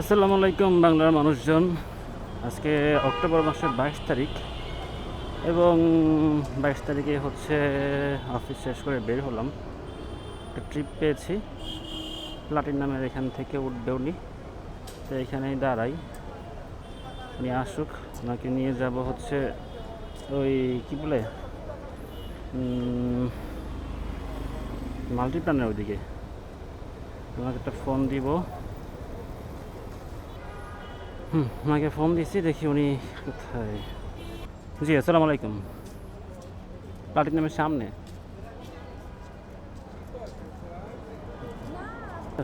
আসসালামু আলাইকুম বাংলার মানুষজন। আজকে অক্টোবর মাসের বাইশ তারিখ এবং বাইশ তারিখে হচ্ছে অফিস শেষ করে বের হলাম। একটা ট্রিপ পেয়েছি। প্লাটিন নামের এখান থেকে উঠবে উনি। তো এখানেই দাঁড়াই। উনি আসুক, ওনাকে নিয়ে যাব হচ্ছে ওই কী বলে? মাল্টিপ্ল্যানের ওইদিকে। ওনাকে একটা ফোন দিব। হুম ওনাকে ফোন দিয়েছি দেখি উনি কোথায়। জি, আসসালামু আলাইকুম। পার্টির নামের সামনে।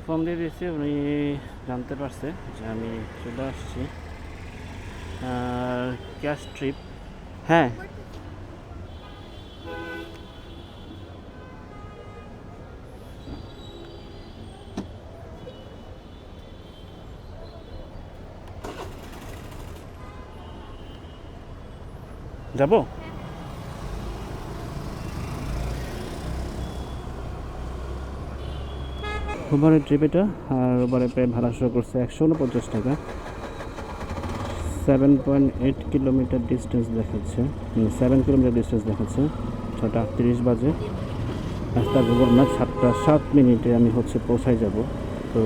ফোন দিয়ে দিয়েছি, উনি জানতে পারছে যে আমি চলে আসছি। আর ক্যাশ ট্রিপ। হ্যাঁ যাব? ওভারের ট্রিপ এটা, আর ওভারে প্রায় ভাড়া শুরু করছে একশো উনপঞ্চাশ টাকা। Seven point eight kilometre distance দেখাচ্ছে সেভেন কিলোমিটার ডিস্টেন্স দেখাচ্ছে, ছটা আটত্রিশ বাজে। রাস্তা গুগল ম্যাপ সাতটা সাত মিনিটে আমি হচ্ছে পৌঁছায় যাব। তো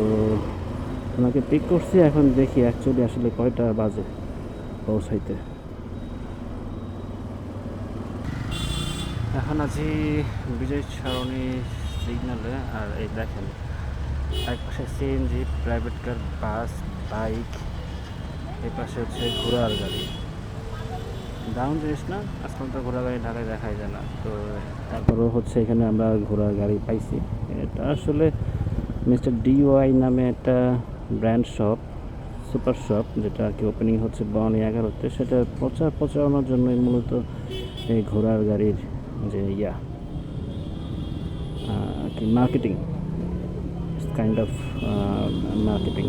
ওনাকে পিক করছি, এখন দেখি অ্যাকচুয়ালি আসলে কয়টা বাজে পৌঁছাইতে। এখন আছি বিজয় সরণি সিগনালে আর এই দেখেন, এক পাশে CNG private car bus bike এই পাশে হচ্ছে ঘোড়ার গাড়ি। দারুণ জিনিস না? আজকাল তো ঘোড়া গাড়ি ঢাকায় দেখাই যায় না। তো তারপরেও হচ্ছে এখানে আমরা ঘোড়ার গাড়ি পাইছি। এটা আসলে মিস্টার ডিওয়াই নামে একটা ব্র্যান্ড শপ সুপার শপ যেটা আর কি ওপেনিং হচ্ছে বনি এগারোতে। সেটা প্রচার প্রচারণার জন্যই মূলত এই ঘোড়ার গাড়ির যে ইয়া কি মার্কেটিং কাইন্ড অফ মার্কেটিং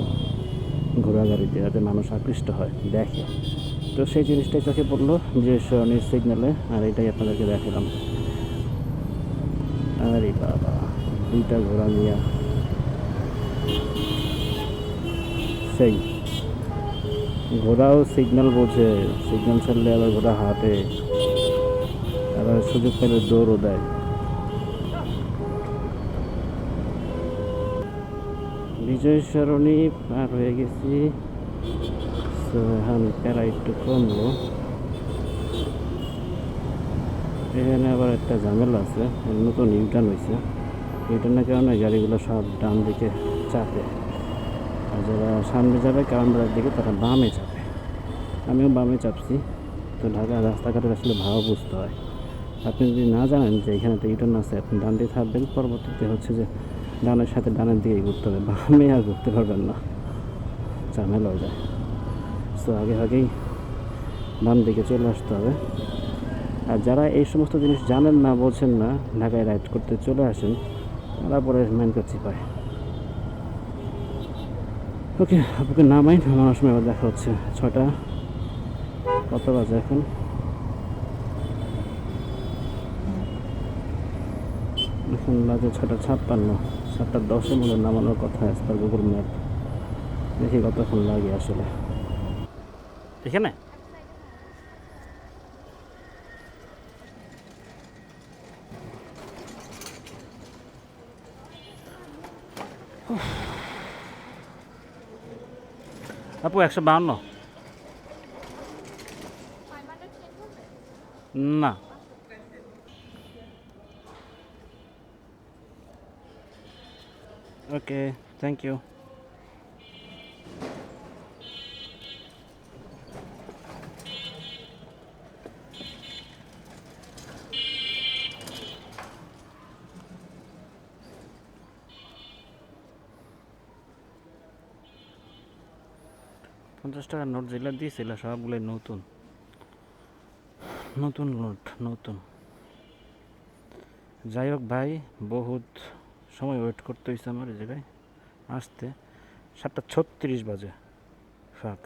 গাড়িতে যাতে মানুষ আকৃষ্ট হয়, দেখে। তো সেই জিনিসটাই চোখে পড়ল যে সরণির সিগনালে আর এটাই আপনাদেরকে দেখালাম। আরে বাবা, দুইটা ঘোড়া নিয়ে। সেই। ঘোড়াও সিগন্যাল বোঝে সিগন্যাল ছাড়লে আবার ঘোড়া হাঁটে। আবার সুযোগ পেলে দৌড়ও দেয়। বিজয় সরণি পার হয়ে গেছি। তো এখন প্যারা একটু কমলো। এখানে আবার একটা ঝামেলা আছে, নতুন ইউটার্ন হয়েছে ইউটার্নের কারণে গাড়িগুলো সব ডান দিকে চাপে। আর যারা সামনে যাবে কারামবাড়ার দিকে, তারা বামে চাপে। আমিও বামে চাপছি। তো ঢাকা রাস্তাঘাটের আসলে ভাও বুঝতে হয়। আপনি যদি না জানেন যে এখানে একটা ইউটার্ন আছে, আপনি ডান দিকে থাকবেন, পরবর্তীতে হচ্ছে যে ডানের সাথে ডানের দিকে ঘুরতে হবে বা বামে আর ঘুরতে পারবেন না। ঝামেলা হয়ে যায়। সো আগে আগেই বাম দিকে চলে আসতে হবে। আর যারা এই সমস্ত জিনিস জানেন না বলছেন না, ঢাকায় রাইড করতে চলে আসেন, তারা পরে মেন করছি পায় ওকে আপনাকে নামাই নামানোর সময় আবার দেখা হচ্ছে। ছটা কত বাজে এখন? এখন বাজে ছটা ছাপ্পান্ন, সাতটা দশের মধ্যে নামানোর কথা অ্যাজ গুগল ম্যাপ দেখি কতক্ষণ লাগে আসলে। এখানে? আপু, একশো বাহান্ন। না। ওকে থ্যাংক ইউ পঞ্চাশ টাকার নোট যেগুলো দিয়েছিল, সবগুলোই নতুন। নতুন নোট, নতুন। যাই হোক ভাই, বহুত সময় ওয়েট করতে হয়েছে আমার এই জায়গায়। আসতে সাতটা ছত্রিশ বাজে। ফাঁক